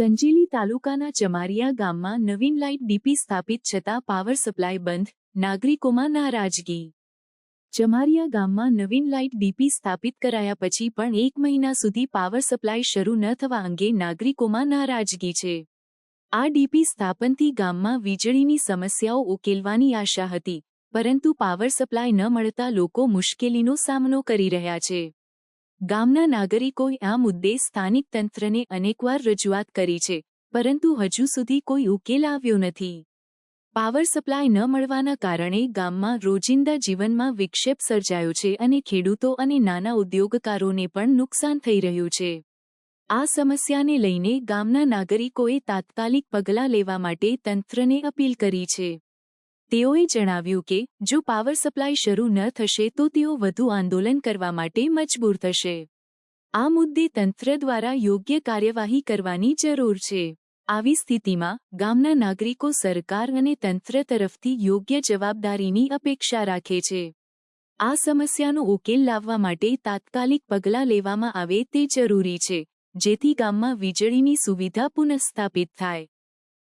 સંજેલી તાલુકાના ચમારિયા ગામમાં નવીન light DP સ્થાપિત છતાં પાવર સપ્લાય બંધ, નાગરિકોમાં નારાજગી. ચમારિયા ગામમાં નવીન લાઇટ ડીપી સ્થાપિત કરાયા પછી પણ એક મહિના સુધી પાવર સપ્લાય શરૂ ન થવા અંગે નાગરિકોમાં નારાજગી છે. આ ડીપી સ્થાપનથી ગામમાં વીજળીની સમસ્યાઓ ઉકેલવાની આશા હતી, પરંતુ પાવર સપ્લાય ન મળતા લોકો મુશ્કેલીનો સામનો કરી રહ્યા છે. ગામના નાગરિકોએ આ મુદ્દે સ્થાનિક તંત્રને અનેકવાર રજૂઆત કરી છે, પરંતુ હજુ સુધી કોઈ ઉકેલ આવ્યો નથી. પાવર સપ્લાય ન મળવાના કારણે ગામમાં રોજિંદા જીવનમાં વિક્ષેપ સર્જાયો છે અને ખેડૂતો અને નાના ઉદ્યોગકારોને પણ નુકસાન થઈ રહ્યું છે. આ સમસ્યાને લઈને ગામના નાગરિકોએ તાત્કાલિક પગલાં લેવા માટે તંત્રને અપીલ કરી છે. તેઓએ જણાવ્યું કે, જો પાવર સપ્લાય શરૂ ન થશે તો તેઓ વધુ આંદોલન કરવા માટે મજબૂર થશે. આ મુદ્દે તંત્ર દ્વારા યોગ્ય કાર્યવાહી કરવાની જરૂર છે. આવી સ્થિતિમાં, ગામના નાગરિકો સરકાર અને તંત્ર તરફથી યોગ્ય જવાબદારીની અપેક્ષા રાખે છે. આ સમસ્યાનો ઉકેલ લાવવા માટે તાત્કાલિક પગલાં લેવામાં આવે તે જરૂરી છે, જેથી ગામમાં વીજળીની સુવિધા પુનઃસ્થાપિત થાય.